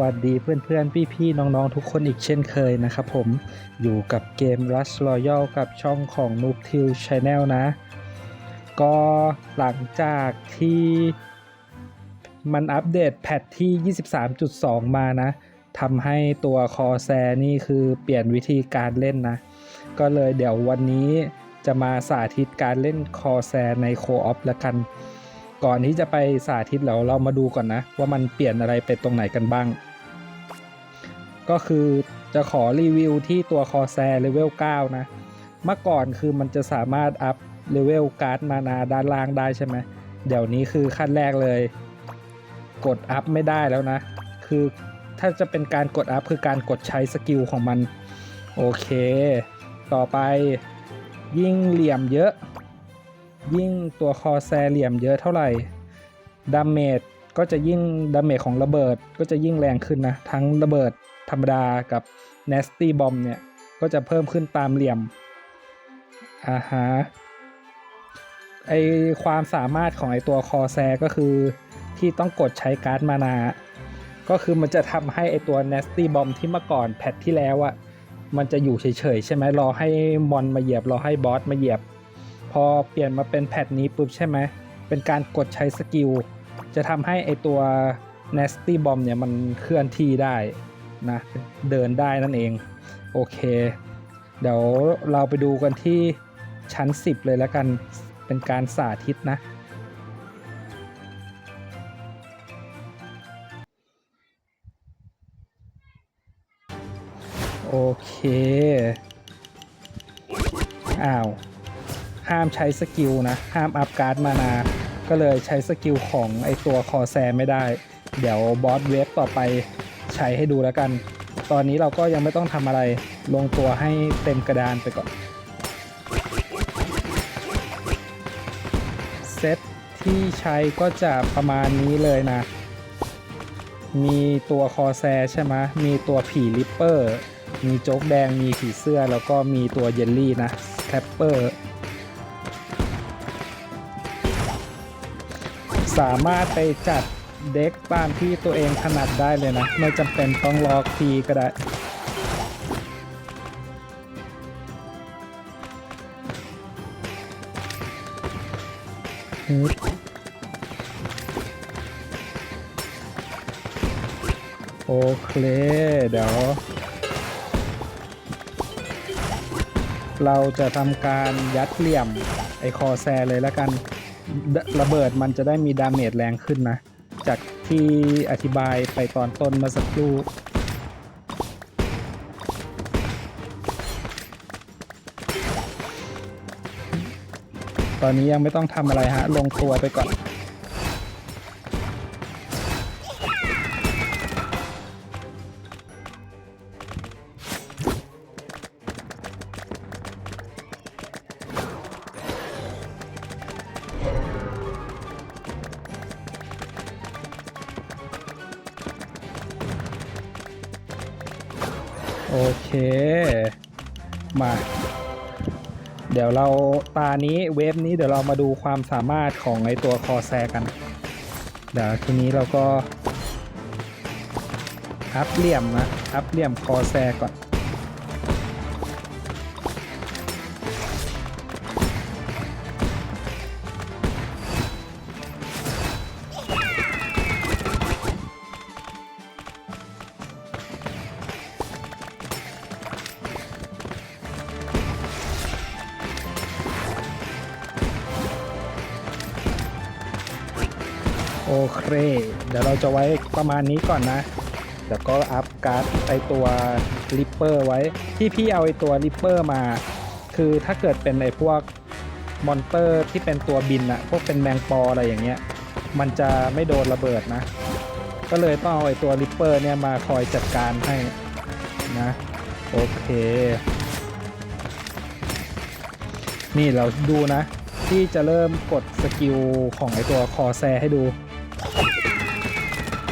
วัสดีเพื่อนๆ พี่ๆ น้องๆ ทุกคนอีกเช่นเคยนะครับผมอยู่กับเกม Rush Royal กับช่องของ Noob t i l Channel นะ ก็หลังจากที่มันอัปเดตแพทที่ 23.2 มานะทำให้ตัวคอแซนี่คือเปลี่ยนวิธีการเล่นนะ ก็เลยเดี๋ยววันนี้จะมาสาธิตการเล่นคอแซในโคออฟละกัน ก่อนที่จะไปสาธิตแล้วเรามาดูก่อนนะ ว่ามันเปลี่ยนอะไรไปตรงไหนกันบ้าง ก็คือจะขอรีวิวที่ตัวคอแซเลเวล 9 นะ เมื่อก่อนคือมันจะสามารถอัพเลเวลการ์ดมานาด้านล่างได้ใช่ไหมเดี๋ยวนี้คือขั้นแรกเลย กดอัพไม่ได้แล้วนะ คือถ้าจะเป็นการกดอัพคือการกดใช้สกิลของมัน โอเค ต่อไปยิ่งเหลี่ยมเยอะ ยิ่งตัวคอแซเหลี่ยมเยอะเท่าไหร่ดาเมจก็จะยิ่งดาเมจของระเบิดก็จะยิ่งแรงขึ้นนะ ทั้งระเบิดธรรมดากับ Nasty Bomb เนี่ย ก็จะเพิ่มขึ้นตามเหลี่ยมอ่าฮะไอความสามารถของไอตัวคอแซก็คือที่ต้องกดใช้การ์ดมานา ก็คือมันจะทำให้ไอตัว Nasty Bomb ที่เมื่อก่อนแพทที่แล้วอะมันจะอยู่เฉยๆใช่ไหมรอให้มอนมาเหยียบรอให้บอสมาเหยียบ พอเปลี่ยนมาเป็นแพทนี้ปุ๊บใช่ไหม เป็นการกดใช้สกิล จะทำให้ไอตัว nasty bomb เนี่ยมันเคลื่อนที่ได้นะ เดินได้นั่นเอง โอเค เดี๋ยวเราไปดูกันที่ชั้น 10 เลยแล้วกัน เป็นการสาธิตนะ โอเค อ้าว ห้ามใช้สกิลนะ ห้ามอัพการ์ดมานา ก็เลยใช้สกิลของไอตัวคอแซไม่ได้ เดี๋ยวบอสเวฟต่อไปใช้ให้ดูแล้วกัน ตอนนี้เราก็ยังไม่ต้องทำอะไรลงตัวให้เต็มกระดานไปก่อน เซตที่ใช้ก็จะประมาณนี้เลยนะ มีตัวคอแซใช่ไหมมีตัวผีลิปเปอร์ มีโจ๊กแดง มีผีเสื้อ แล้วก็มีตัวเยลลี่นะแคปเปอร์ สามารถไปจัดเด็กตามที่ตัวเองถนัดได้เลยนะ ไม่จำเป็นต้องรอคีย์ก็ได้ฮึบโอเค เดี๋ยว เราจะทำการยัดเหลี่ยม ไอคอแซเลยแล้วกันด ระเบิดมันจะได้มีดาเมจแรงขึ้นนะ จากที่อธิบายไปตอนต้นมาสักครู่ตอนนี้ยังไม่ต้องทำอะไรฮะ ลงตัวไปก่อน เค มา เดี๋ยวเราตานี้เวฟนี้เดี๋ยวเรามาดูความสามารถของไอตัวคอแซกัน เดี๋ยวทีนี้เราก็อัพเหลี่ยมนะ อัพเหลี่ยมคอแซก่อน เค เดี๋ยวเราจะไว้ประมาณนี้ก่อนนะ เดี๋ยวก็อัพการ์ดไอตัวริปเปอร์ไว้ ที่พี่เอาไอตัวริปเปอร์มา คือถ้าเกิดเป็นไอพวกมอนเตอร์ที่เป็นตัวบินอะพวกเป็นแมงปออะไรอย่างเงี้ย มันจะไม่โดนระเบิดนะ ก็เลยต้องเอาไอตัวริปเปอร์เนี่ยมาคอยจัดการให้นะ โอเค นี่เราดูนะ ที่จะเริ่มกดสกิลของไอตัวคอแซให้ดู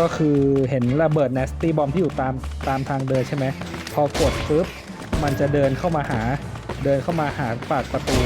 ก็คือเห็นระเบิด nasty bomb ที่อยู่ตามตามทางเดินใช่ไหมพอกดปุ๊บมันจะเดินเข้ามาหาเดินเข้ามาหาปากประตู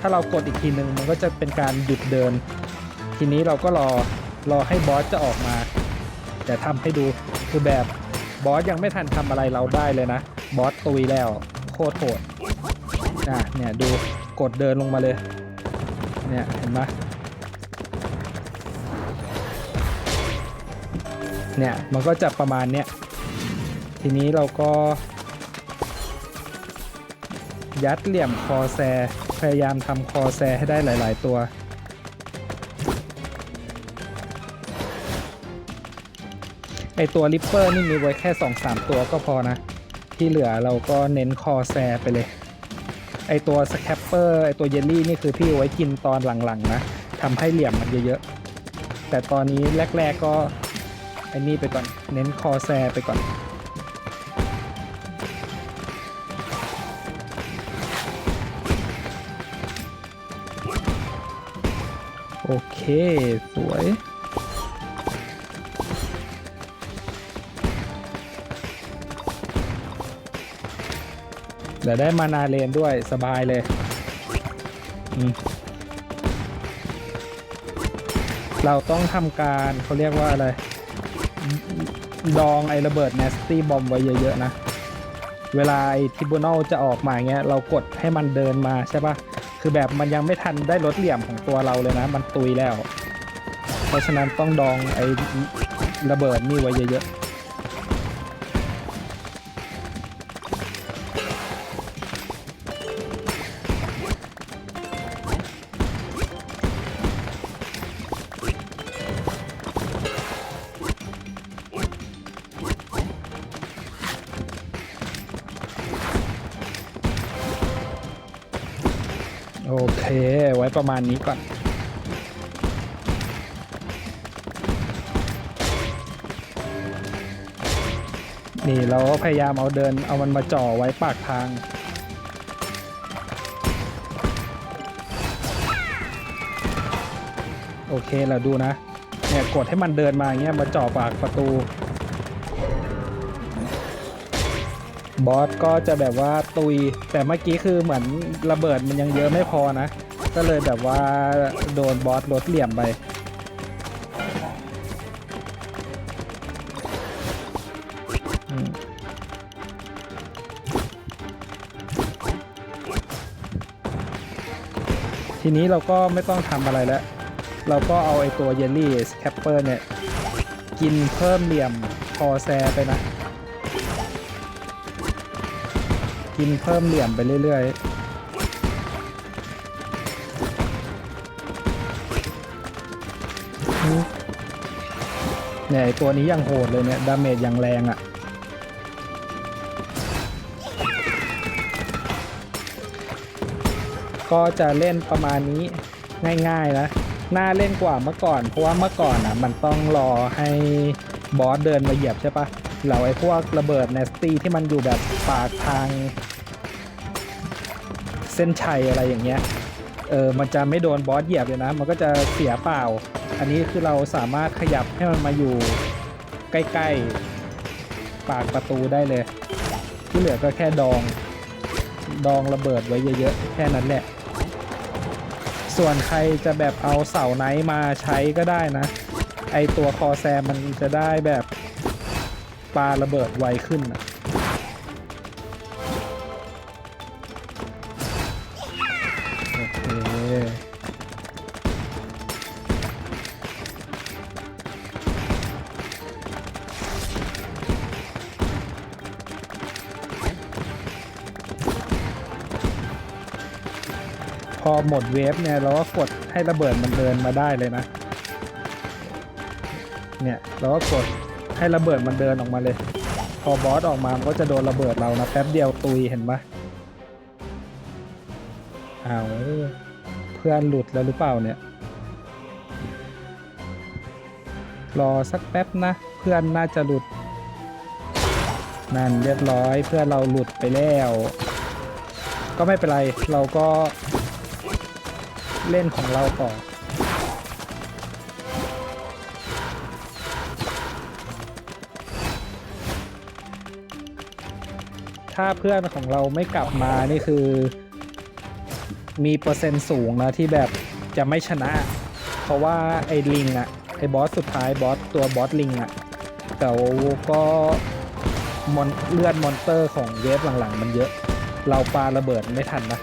ถ้าเรากดอีกทีหนึ่งมันก็จะเป็นการหยุดเดิน ทีนี้เราก็รอรอให้บอสจะออกมา แต่ทำให้ดูคือแบบบอสยังไม่ทันทำอะไรเราได้เลยนะ บอสตุยแล้วโคตรโหดอะเนี่ยดูกดเดินลงมาเลย เนี่ยเห็นไหม เนี่ยมันก็จะประมาณเนี้ยทีนี้เราก็ ยัดเหลี่ยมคอแซ พยายามทำคอแซให้ได้หลาย ๆ ตัว ไอตัวริปเปอร์นี่มีไว้แค่ 2-3 ตัวก็พอนะ ที่เหลือเราก็เน้นคอแซไปเลย ไอตัวสแคปเปอร์ไอตัวเยลลี่นี่คือพี่ไว้กินตอนหลัง ๆ นะทำให้เหลี่ยมมันเยอะ ๆ แต่ตอนนี้แรก ๆ ก็ ไอ้นี่ไปก่อน เน้นคอแซไปก่อน โอเค สวยเดี๋ยวได้มานาเลนด้วยสบายเลย เราต้องทำการเขาเรียกว่าอะไร ดองไอ้ระเบิด n นสตี้บอมไว้เยอะๆนะ เวลาไอ้ทิบูนอลจะออกมาเงี้ยเรากดให้มันเดินมาใช่ปะคือแบบมันยังไม่ทันได้ลดเหลี่ยมของตัวเราเลยนะ มันตุยแล้ว เพราะฉะนั้นต้องดองไอ้ระเบิดนี่ไว้เยอะๆ ประมาณนี้ก่อน นี่เราก็พยายามเอาเดินเอามันมาจ่อไว้ปากทางโอเคเราดูนะ เนี่ยกดให้มันเดินมาอย่างเงี้ยมาจ่อปากประตู บอสก็จะแบบว่าตุย แต่เมื่อกี้คือเหมือนระเบิดมันยังเยอะไม่พอนะ ก็เลยแบบว่าโดนบอสลดเหลี่ยมไป ทีนี้เราก็ไม่ต้องทำอะไรแล้ว เราก็เอาไอตัวเยลลี่สแคปเปอร์เนี่ย กินเพิ่มเหลี่ยมคอแซไปนะ กินเพิ่มเหลี่ยมไปเรื่อยๆ เนี่ยตัวนี้ยังโหดเลยเนี่ยดาเมจยังแรงอะ่ะก็จะเล่นประมาณนี้ง่ายๆนะน่าเล่นกว่าเมื่อก่อน เพราะว่าเมื่อก่อนอะมันต้องรอให้บอสเดินมาเหยียบใช่ปะเราไอ้พวกระเบิดเนสตี้ที่มันอยู่แบบปากทาง เส้นชัยอะไรอย่างเงี้ย เออมันจะไม่โดนบอสเหยียบเลยนะ มันก็จะเสียเปล่า อันนี้คือเราสามารถขยับให้มันมาอยู่ใกล้ๆ ปากประตูได้เลย ที่เหลือก็แค่ดอง ดองระเบิดไว้เยอะๆ แค่นั้นแหละ ส่วนใครจะแบบเอาเสาไนท์มาใช้ก็ได้นะ ไอตัวคอแซมมันจะได้แบบปาระเบิดไวขึ้นนะ พอหมดเวฟเนี่ยเราก็กดให้ระเบิดมันเดินมาได้เลยนะ เนี่ยเราก็กดให้ระเบิดมันเดินออกมาเลย พอบอสออกมามันก็จะโดนระเบิดเรานะแป๊บเดียวตุยเห็นปะอ้าวเพื่อนหลุดแล้วหรือเปล่าเนี่ย รอสักแป๊บนะ เพื่อนน่าจะหลุด นั่นเรียบร้อยเพื่อนเราหลุดไปแล้ว ก็ไม่เป็นไรเราก็ เล่นของเราต่อถ้าเพื่อนของเราไม่กลับมานี่คือ มีเปอร์เซ็นต์สูงนะที่แบบจะไม่ชนะ เพราะว่าไอ้ลิงอะไอ้บอสสุดท้ายบอสตัวบอสลิงอะแต่ว่าก็มอนเลือดมอนเตอร์ของเวฟหลังๆ มันเยอะ เราปาระเบิดไม่ทันนะ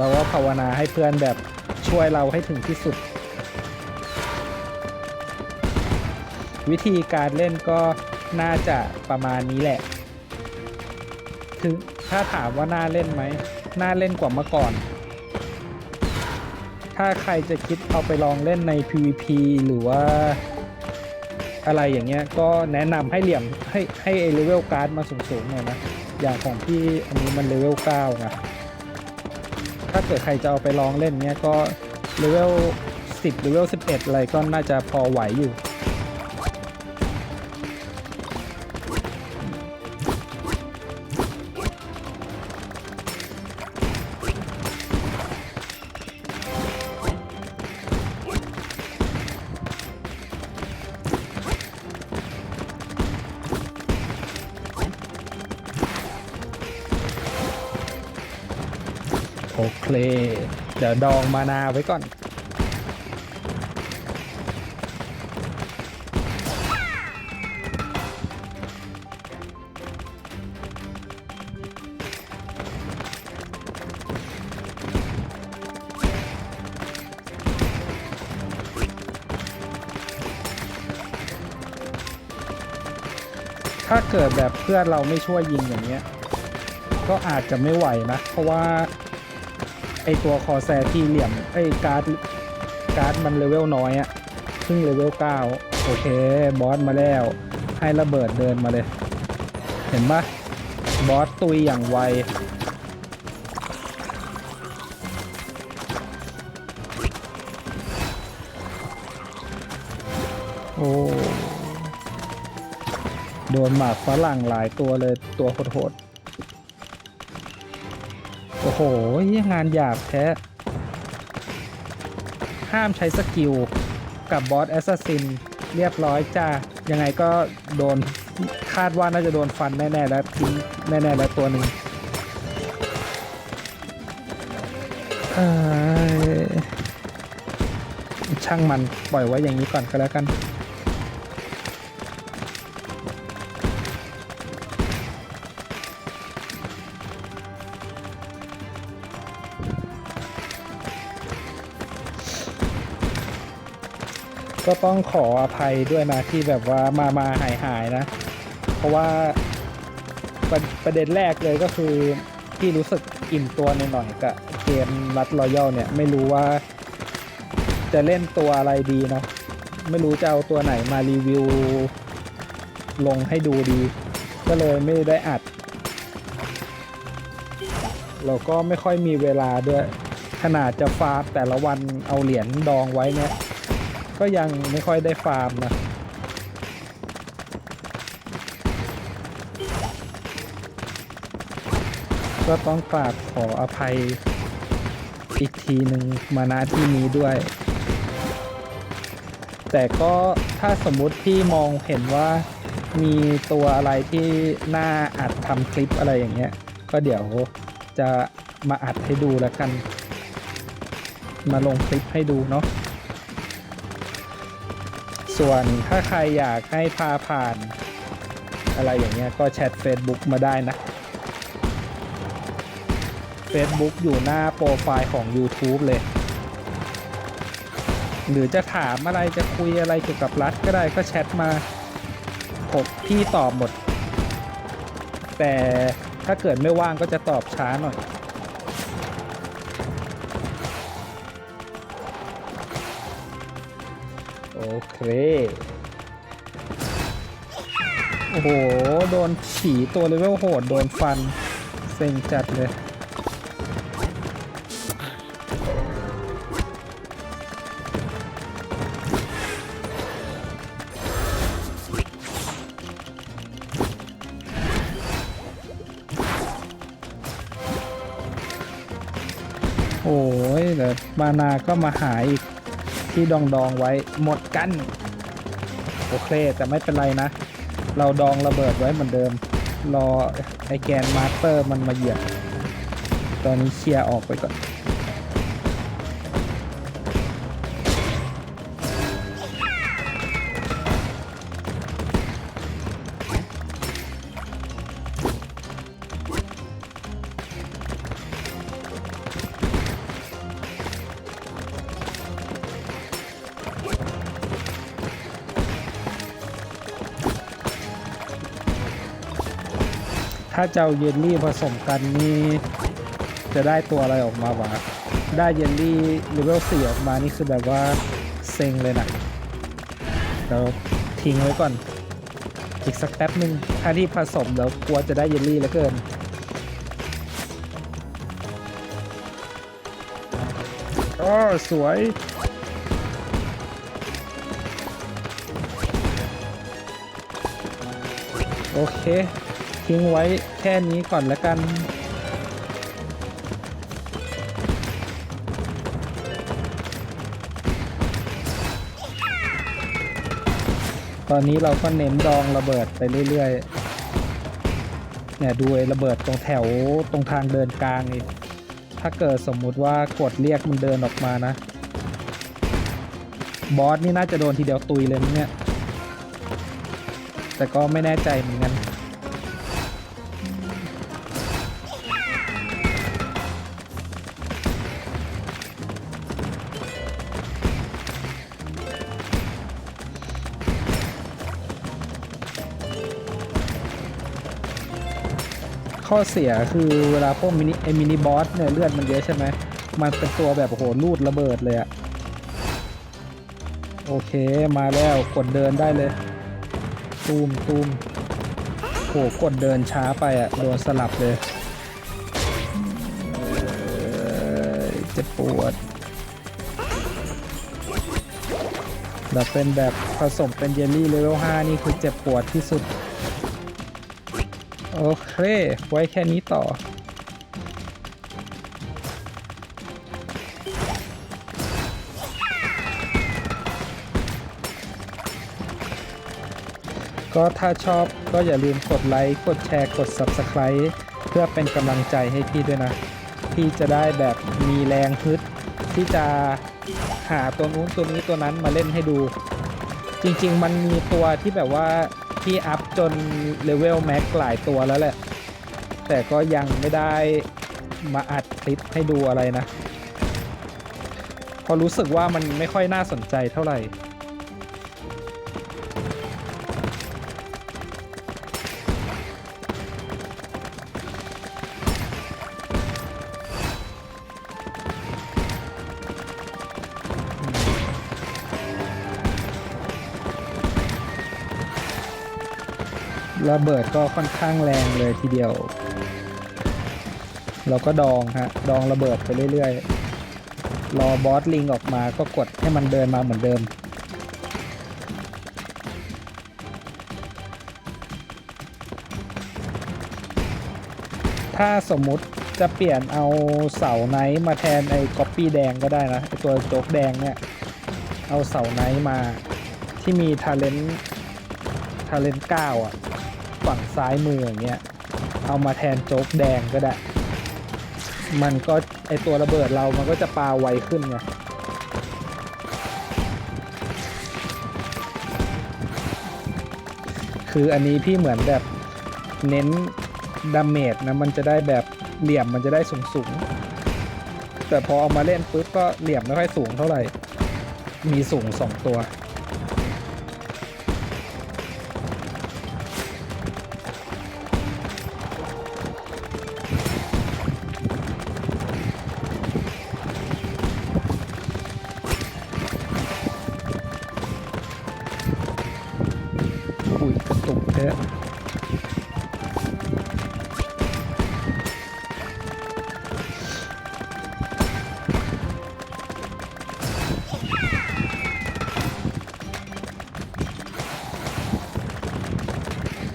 เราก็ภาวนาให้เพื่อนแบบช่วยเราให้ถึงที่สุด วิธีการเล่นก็น่าจะประมาณนี้แหละ ถึงถ้าถามว่าน่าเล่นไหม น่าเล่นกว่าเมื่อก่อน ถ้าใครจะคิดเอาไปลองเล่นใน PVP หรือว่าอะไรอย่างเงี้ยก็แนะนำให้เหลี่ยมให้ให้เลเวลการ์ดมาสูงๆหน่อยนะ อย่างของพี่อันนี้มันเลเวล9ไงถ้าเกิดใครจะเอาไปลองเล่นเนี้ยก็เลเวล10เลเวล11 อะไรก็น่าจะพอไหวอยู่ โอเค เดี๋ยวดองมานาไว้ก่อน ถ้าเกิดแบบเพื่อนเราไม่ช่วยยิงอย่างเงี้ย ก็อาจจะไม่ไหวนะ เพราะว่า ไอตัวคอแซที่เหลี่ยมไอการ์ดการ์ดมันเลเวลน้อยอะเพิ่งเลเวล9โอเค บอสมาแล้ว ให้ระเบิดเดินมาเลย เห็นปะบอสตุยอย่างไวโอ้โดนหมากฝรั่งหลายตัวเลยตัวโหดๆโอ้โห เหี้ยงานหยาบแท้ ห้ามใช้สกิล กับบอสแอสซัสซิน เรียบร้อยจ้า ยังไงก็โดน คาดว่าน่าจะโดนฟันแน่ๆแล้วทิ้งแน่ๆแล้วตัวหนึ่งช่างมันปล่อยไว้อย่างนี้ก่อนก็แล้วกัน ก็ต้องขออภัยด้วยนะที่แบบว่ามามาหายหายนะ เพราะว่าประประเด็นแรกเลยก็คือที่รู้สึกอิ่มตัวหน่อยๆกับเกมรัดรอยัลเนี่ยไม่รู้ว่า จะเล่นตัวอะไรดีเนาะไม่รู้จะเอาตัวไหนมารีวิว ลงให้ดูดี ก็เลยไม่ได้อัดเราก็ไม่ค่อยมีเวลาด้วย ขนาดจะฟาร์มแต่ละวันเอาเหรียญดองไว้เนี่ย ก็ยังไม่ค่อยได้ฟาร์มนะก็ต้องกราบขออภัยอีกทีหนึ่งมาณที่นี้ด้วย แต่ก็ถ้าสมมุติที่มองเห็นว่ามีตัวอะไรที่น่าอัดทำคลิปอะไรอย่างเงี้ย ก็เดี๋ยวจะมาอัดให้ดูแล้วกัน มาลงคลิปให้ดูเนาะ ส่วนถ้าใครอยากให้พาผ่าน อะไรอย่างเงี้ยก็แชท Facebook มาได้นะ Facebook อยู่หน้าโปรไฟล์ของ YouTube เลย หรือจะถามอะไรจะคุยอะไรเกี่ยวกับรัฐก็ได้ก็แชทมาผมพี่ตอบหมด แต่ถ้าเกิดไม่ว่างก็จะตอบช้าหน่อย โอเค โอ้โห โดนฉีตัวเลเวลโหด โดนฟัน เซ็งจัดเลย โอ้ยเดี๋ยวมานาก็มาหาอีก ที่ดองดองๆไว้หมดกัน โอเค แต่ไม่เป็นไรนะ เราดองระเบิดไว้เหมือนเดิม รอไอแกนมาสเตอร์มันมาเหยียบ ตอนนี้เคลียร์ออกไปก่อน ถ้าเจ้าเยลลี่ผสมกันนี่จะได้ตัวอะไรออกมาวะได้เยลลี่เลเวล4ออกมานี่คือแบบว่าเซ็งเลยนะเดี๋ยวทิ้งไว้ก่อน อีกสักแป๊บหนึ่งถ้าที่ผสมเดี๋ยวกลัวจะได้เยลลี่แล้วเกินอ๋อสวยโอเค ทิ้งไว้แค่นี้ก่อนแล้วกัน ตอนนี้เราก็เน้นดองระเบิดไปเรื่อยๆ เนี่ยดูไอ้ระเบิดตรงแถวตรงทางเดินกลางนี่ถ้าเกิดสมมุติว่ากดเรียกมันเดินออกมานะ บอสนี่น่าจะโดนทีเดียวตุยเลยเนี่ย แต่ก็ไม่แน่ใจเหมือนกัน ข้อเสียคือเวลาพวกมินิไอมินิบอสเนี่ยเลือดมันเยอะใช่ไหมมันเป็นตัวแบบโอ้โหลูดระเบิดเลยอะโอเคมาแล้วกดเดินได้เลย ตูมตูมโหกดเดินช้าไปอะโดนสลับเลยเอ้ยเจ็บปวดแบบเป็นแบบผสมเป็นเยลลี่เลเวล5นี่คือเจ็บปวดที่สุด โอเค ไว้แค่นี้ต่อ ก็ถ้าชอบก็อย่าลืมกดไลค์ กดแชร์ กด Subscribe เพื่อเป็นกำลังใจให้พี่ด้วยนะ พี่จะได้แบบมีแรงฮึดที่จะหาตัวนู้นตัวนี้ตัวนั้นมาเล่นให้ดู จริง ๆ มันมีตัวที่แบบว่า พี่อัพจนเลเวลแม็กหลายตัวแล้วแหละ แต่ก็ยังไม่ได้มาอัดคลิปให้ดูอะไรนะเพราะรู้สึกว่ามันไม่ค่อยน่าสนใจเท่าไหร่ ระเบิดก็ค่อนข้างแรงเลยทีเดียว เราก็ดองฮะ ดองระเบิดไปเรื่อยๆ รอบอสลิงออกมาก็กดให้มันเดินมาเหมือนเดิม ถ้าสมมุติจะเปลี่ยนเอาเสาไนท์มาแทนไอ้ก๊อปปี้แดงก็ได้นะไอ้ตัวโจ๊กแดงเนี่ย เอาเสาไนท์มาที่มีทาเลนทาเลนเก้าอะ ฝั่งซ้ายมืออย่างเงี้ยเอามาแทนโจ๊กแดงก็ได้ มันก็ไอตัวระเบิดเรามันก็จะปาไวขึ้นไงคืออันนี้พี่เหมือนแบบเน้นดาเมจนะมันจะได้แบบเหลี่ยมมันจะได้สูงสูงแต่พอเอามาเล่นปุ๊บก็เหลี่ยมไม่ค่อยสูงเท่าไหร่ มีสูงสองตัว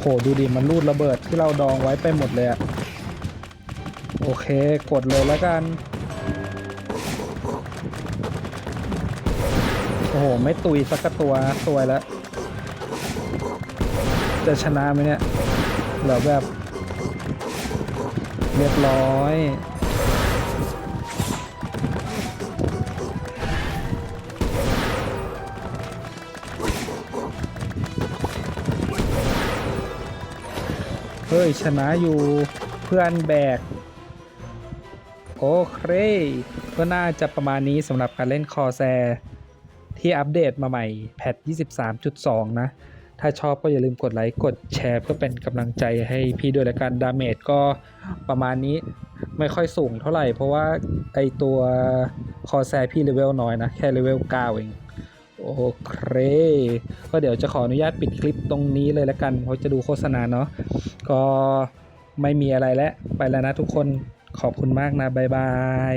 โอ้โหดูดิมันรูดระเบิดที่เราดองไว้ไปหมดเลยอะโอเคกดเลยแล้วกัน โอ้โห ไม่ตุยสักตัวสวยแล้ว จะชนะไหมเนี่ยเหลือแบบ เรียบร้อย เฮ้ย ชนะอยู่เพื่อนแบก โอเคก็น่าจะประมาณนี้สำหรับการเล่นคอแซที่อัปเดตมาใหม่แพท 23.2 นะ ถ้าชอบก็อย่าลืมกดไลค์ กดแชร์เพื่อเป็นกำลังใจให้พี่ด้วยละกันดาเมจก็ประมาณนี้ไม่ค่อยสูงเท่าไหร่ เพราะว่าไอตัวคอแซพี่เลเวลน้อยนะ แค่เลเวล9เอง โอเคก็เดี๋ยวจะขออนุญาตปิดคลิปตรงนี้เลยละกัน เพราะจะดูโฆษณาเนาะก็ไม่มีอะไรแล้ว ไปแล้วนะทุกคนขอบคุณมากนะ บ๊ายบาย